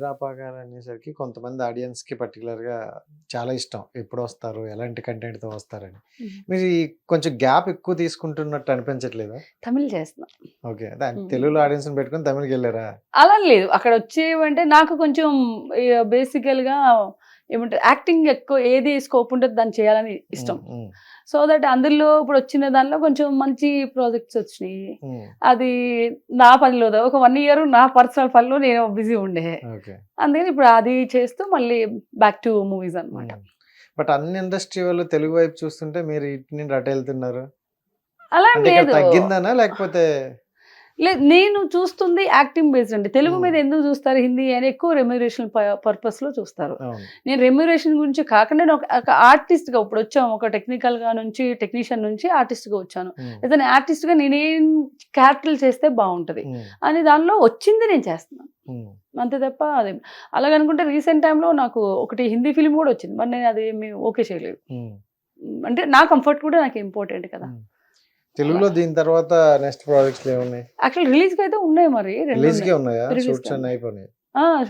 రాపా గారు అనేసరికి కొంతమంది ఆడియన్స్కి పర్టికులర్గా చాలా ఇష్టం. ఎప్పుడు వస్తారు ఎలాంటి కంటెంట్తో వస్తారని. మీరు ఈ కొంచెం గ్యాప్ ఎక్కువ తీసుకుంటున్నట్టు అనిపించట్లేదా? తమిళ్ చేస్తున్నా. ఓకే. తెలుగులో ఆడియన్స్ పెట్టుకుని తమిళకి వెళ్ళారా? అలా లేదు. అక్కడ వచ్చేవంటే నాకు కొంచెం బేసికల్గా ఏమంటారు యాక్టింగ్ ఎక్కువ ఏది స్కోప్ ఉంటుంది దాన్ని చేయాలని ఇష్టం. సో దట్ అందులో ఇప్పుడు వచ్చిన దానిలో కొంచెం మంచి ప్రాజెక్ట్స్ వచ్చినాయి. అది నా పనిలో ఒక వన్ ఇయర్ నా పర్సనల్ పనిలో నేను బిజీ ఉండే. అందుకని ఇప్పుడు అది చేస్తూ మళ్ళీ బ్యాక్ టు మూవీస్ అన్నమాట. బట్ అన్ని ఇండస్ట్రీ వాళ్ళు తెలుగు వైపు చూస్తుంటే మీరు ఇటు నుండి అటు వెళ్తున్నారు అలా లేదు. తగ్గిందనా లేకపోతే లేదు నేను చూస్తుంది యాక్టింగ్ బేస్డ్ అండి. తెలుగు. మీద ఎందుకు చూస్తారు హిందీ అని ఎక్కువ రెమ్యురేషన్ పర్పస్లో చూస్తారు. నేను రెమ్యురేషన్ గురించి కాకుండా నేను ఒక- ఒక ఆర్టిస్ట్గా ఇప్పుడు వచ్చాము ఒక టెక్నికల్గా నుంచి టెక్నీషియన్ నుంచి ఆర్టిస్ట్గా వచ్చాను. ఏదైనా ఆర్టిస్ట్గా నేనేం క్యారెక్టర్లు చేస్తే బాగుంటది. అని దానిలో వచ్చింది నేను చేస్తున్నాను. అంతే తప్ప అదే. అలాగనుకుంటే రీసెంట్ టైంలో నాకు ఒకటి హిందీ ఫిల్మ్ కూడా వచ్చింది. మరి నేను అది ఓకే చేయలేదు. అంటే నా కంఫర్ట్ కూడా నాకు ఇంపార్టెంట్ కదా. తెలుగులో దీని తర్వాత నెక్స్ట్ ప్రాజెక్ట్స్ ఏమున్నాయి? యాక్చువల్ రిలీజ్కి అయితే ఉన్నాయి మరి రిలీజ్ కే ఉన్నాయా? షూట్స్ అన్ని. అయిపోయినాయి.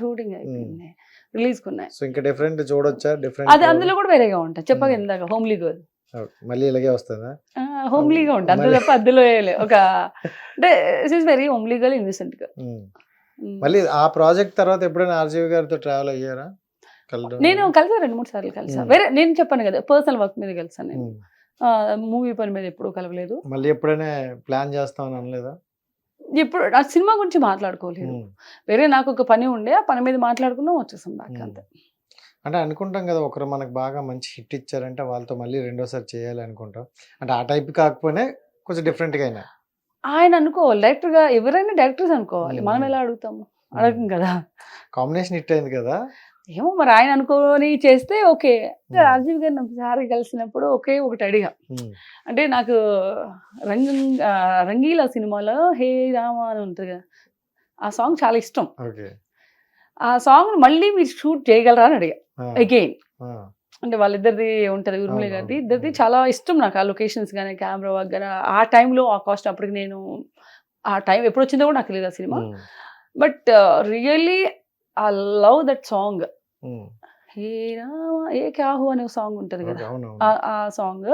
షూటింగ్ అయిపోయింది రిలీజ్కి ఉన్నాయి. సో ఇంకా డిఫరెంట్ చూడొచ్చా? డిఫరెంట్ అది అందులో కూడా వేరేగా ఉంటాయి. చెప్పగా Hmm. ఇందాక హోమ్లీ గర్ల్ మళ్ళీ ఇలాగే వస్తుందా? హోమ్లీగా ఉంటుంది అందులో తప్ప అందులో వేయలే ఒక అంటే ఇస్ వెరీ హోమ్లీ గర్ల్ ఇన్నోసెంట్గా. మ్మ్. మళ్ళీ ఆ ప్రాజెక్ట్ తర్వాత ఎప్పుడైనా ఆర్జీవి గారితో ట్రావెల్ అయ్యారా? నేను కలిసా రెండు మూడు సార్లు కలిసా. Hmm. వేరే నేను చెప్పాను కదా పర్సనల్ వర్క్ మీద కలిసాను నేను. మూవీ పని మీద ఎప్పుడూ కలవలేదు. మళ్ళీ ఎప్పుడైనా ప్లాన్ చేస్తామని అనలేదా? ఇప్పుడు ఆ సినిమా గురించి మాట్లాడుకోలేదు. వేరే నాకు ఒక పని ఉండే ఆ పని మీద మాట్లాడుకున్నాం వచ్చేసాం బ్యాక్. అంతే. అంటే అనుకుంటాం కదా ఒకరు మనకు బాగా మంచి హిట్ ఇచ్చారంటే వాళ్ళతో మళ్ళీ రెండోసారి చేయాలి అనుకుంటాం. అంటే ఆ టైప్ కాకపోయినా కొంచెం different గా అయినా. ఆయన అనుకోవాలి. డైరెక్టర్గా ఎవరైనా డైరెక్టర్స్ అనుకోవాలి. మనం ఎలా అడుగుతాము? అడగం కదా. కాంబినేషన్ హిట్ అయింది కదా. ఏమో మరి ఆయన అనుకోని చేస్తే ఓకే. మ్మ్. రాజీవ్ గారిని ఒకసారి కలిసినప్పుడు ఒకే ఒకటి అడిగా. మ్మ్. అంటే నాకు రంగ రంగీలా సినిమాలో హే రామ అని ఉంటుంది కదా ఆ సాంగ్ చాలా ఇష్టం. ఆ సాంగ్ మళ్ళీ మీరు షూట్ చేయగలరా అని అడిగా. అగైన్ అంటే వాళ్ళిద్దరిది ఉంటది ఉర్మిళ గారిది. ఇద్దరిది చాలా ఇష్టం నాకు ఆ లొకేషన్స్ కానీ కెమెరా వర్క్ కానీ ఆ టైంలో ఆ కాస్ట్ అప్పటికి నేను ఆ టైం ఎప్పుడు వచ్చిందో కూడా నాకు తెలియదు ఆ cinema. But really I love that song. Hey Rama ఏ క్యాహు అనే సాంగ్ ఉంటది కదా. ఆ- సాంగ్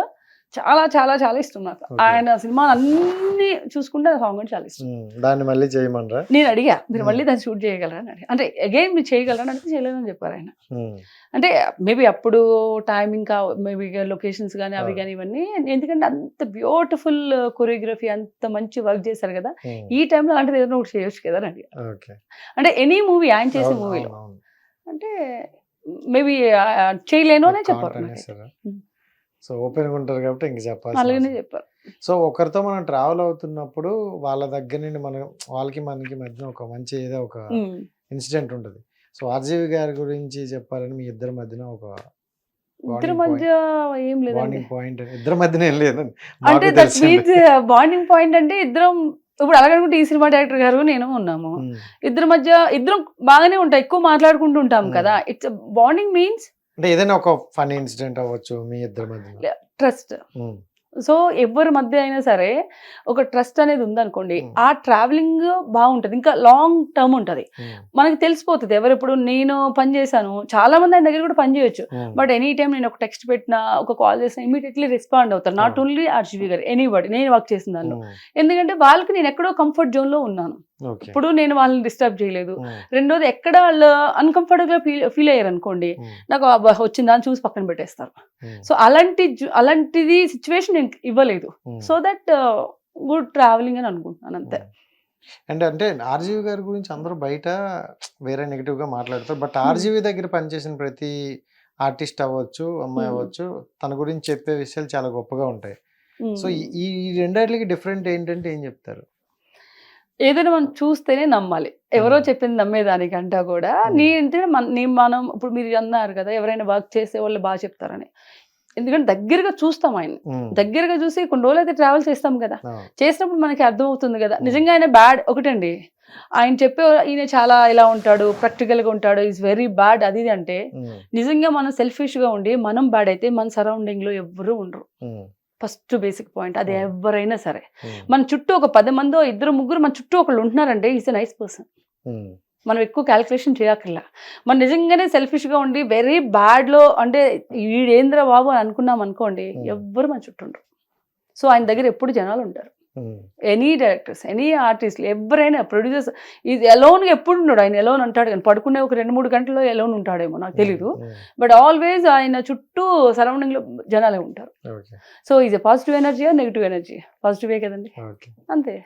చాలా చాలా చాలా ఇష్టం నాకు. ఆయన సినిమా అన్ని చూసుకుంటే ఆ సాంగ్ అంటే చాలా ఇష్టం. దాన్ని మళ్ళీ చేయమనరా నేను అడిగా మీరు. మళ్ళీ దాన్ని షూట్ చేయగలరా అని అడిగా అంటే అగైన్ మీరు చేయగలరా అడిగితే చేయలేదని చెప్పారు ఆయన. అంటే మేబీ అప్పుడు టైమింగ్ కా మేబీ లొకేషన్స్ కానీ అవి. కానీ ఇవన్నీ ఎందుకంటే అంత బ్యూటిఫుల్ కొరియోగ్రఫీ అంత మంచి వర్క్ చేశారు కదా. ఈ టైంలో అలాంటిది ఏదైనా ఒకటి చేయొచ్చు కదా అని అంటే ఎనీ మూవీ ఆయన చేసే మూవీలో. అంటే మేబీ చేయలేను అనే చెప్పారు. సో ఓపెన్ ఉంటారు కాబట్టి ఇంక చెప్పాలి అలాగనే చెప్పారు. సో ఒకరితో మనం ట్రావెల్ అవుతున్నప్పుడు వాళ్ళ దగ్గర నుండి మనం వాళ్ళకి మనకి మధ్య ఒక మంచి ఏదో ఒక. ఇన్సిడెంట్ ఉంటుంది. సో ఆర్జీవి గారి గురించి చెప్పాలని మీ ఇద్దరి మధ్యన ఒక ఇద్దరి మధ్య ఏం లేదండి. బాండింగ్ పాయింట్ ఇద్దరి మధ్యన ఏం లేదు అంటే దట్ మీన్స్ బాండింగ్ పాయింట్ అంటే ఇద్దరం ఇప్పుడు అలాగనుకుంటే ఈ సినిమా డైరెక్టర్ గారు నేను ఉన్నాము. ఇద్దరి మధ్య ఇద్దరం బాగానే ఉంటాం ఎక్కువ మాట్లాడుకుంటూ ఉంటాం. కదా. ఇట్స్ బాండింగ్ మీన్స్ అంటే ఏదైనా ఒక ఫన్ ఇన్సిడెంట్ అవ్వచ్చు మీ ఇద్దరి మధ్యన ట్రస్ట్ సో ఎవరి మధ్య అయినా సరే ఒక ట్రస్ట్ అనేది ఉందనుకోండి. ఆ ట్రావెలింగ్ బాగుంటది. ఇంకా లాంగ్ టర్మ్ ఉంటది. మనకి తెలిసిపోతుంది. ఎవరెప్పుడు నేను పని చేశాను చాలా మంది ఆయన దగ్గర కూడా పని చేయొచ్చు. బట్ ఎనీ టైం నేను ఒక టెక్స్ట్ పెట్టినా ఒక కాల్ చేసినా ఇమీడియట్లీ రెస్పాండ్ అవుతారు. నాట్. ఓన్లీ ఆర్జీవి గారు ఎనీబడి. నేను వర్క్ చేసిన దానిలో ఉమ్, ఎందుకంటే వాళ్ళకి నేను ఎక్కడో కంఫర్ట్ జోన్లో ఉన్నాను. ఇప్పుడు నేను వాళ్ళని డిస్టర్బ్ చేయలేదు. రెండోది ఎక్కడ వాళ్ళు అన్కంఫర్టబుల్గా ఫీల్ ఫీల్ అయ్యారు అనుకోండి నాకు వచ్చిందా అని చూసి పక్కన పెట్టేస్తారు. సో అలాంటి అలాంటిది సిచ్యువేషన్ నేను ఇవ్వలేదు. సో దట్ గుడ్ ట్రావెలింగ్ అని అనుకుంటున్నాను అంతే. అంటే అంటే ఆర్జీవి గారి గురించి అందరూ బయట వేరే నెగిటివ్గా మాట్లాడతారు. బట్ ఆర్జీవి దగ్గర పనిచేసిన ప్రతి ఆర్టిస్ట్ అవ్వచ్చు అమ్మాయి. అవ్వచ్చు తన గురించి చెప్పే విషయాలు చాలా గొప్పగా ఉంటాయి. సో ఈ ఈ రెండాటికి డిఫరెంట్ ఏంటంటే ఏం చెప్తారు? ఏదైనా మనం చూస్తేనే నమ్మాలి. ఎవరో. చెప్పింది నమ్మేదానికంటా కూడా. నీ అంటే మన నీ మనం ఇప్పుడు మీరు అన్నారు కదా ఎవరైనా వర్క్ చేసే వాళ్ళు బాగా చెప్తారని. ఎందుకంటే దగ్గరగా చూస్తాం ఆయన దగ్గరగా చూసి కొన్ని రోజులు అయితే ట్రావెల్ చేస్తాం కదా. చేసినప్పుడు మనకి అర్థమవుతుంది కదా. నిజంగా ఆయన బ్యాడ్ ఒకటండి. ఆయన చెప్పే ఈయన చాలా ఇలా ఉంటాడు ప్రాక్టికల్గా ఉంటాడు ఈజ్ వెరీ బ్యాడ్ అది అంటే నిజంగా మనం సెల్ఫిష్గా ఉండి మనం బ్యాడ్ అయితే మన సరౌండింగ్లో ఎవ్వరూ ఉండరు. First basic point. అది Hmm. ఎవరైనా సరే. ఉమ్, మన చుట్టూ ఒక పది మందో ఇద్దరు ముగ్గురు మన చుట్టూ ఒకళ్ళు ఉంటున్నారంటే ఈజ్ ఎ నైస్ పర్సన్ మనం ఎక్కువ క్యాలిక్యులేషన్ చేయక్కర్లా. మనం నిజంగానే సెల్ఫిష్గా ఉండి వెరీ బ్యాడ్లో అంటే ఈడేంద్ర బాబు అని అనుకున్నాం అనుకోండి Hmm. ఎవ్వరు మన చుట్టూ ఉండరు. సో ఆయన దగ్గర ఎప్పుడు జనాలు ఉంటారు. ఎనీ డైరెక్టర్స్ ఎనీ ఆర్టిస్ట్ ఎవరైనా ప్రొడ్యూసర్స్ ఇది ఎలోన్ ఎప్పుడు ఉన్నాడు ఆయన ఎలోన్ అంటాడు కానీ పడుకునే ఒక రెండు మూడు గంటల్లో ఎలోన్ ఉంటాడేమో నాకు తెలీదు. Hmm, hmm. బట్ ఆల్వేస్ ఆయన చుట్టూ సరౌండింగ్లో జనాలే ఉంటారు. సో ఇది పాజిటివ్ ఎనర్జీ నెగిటివ్ ఎనర్జీ పాజిటివే కదండి? అంతే.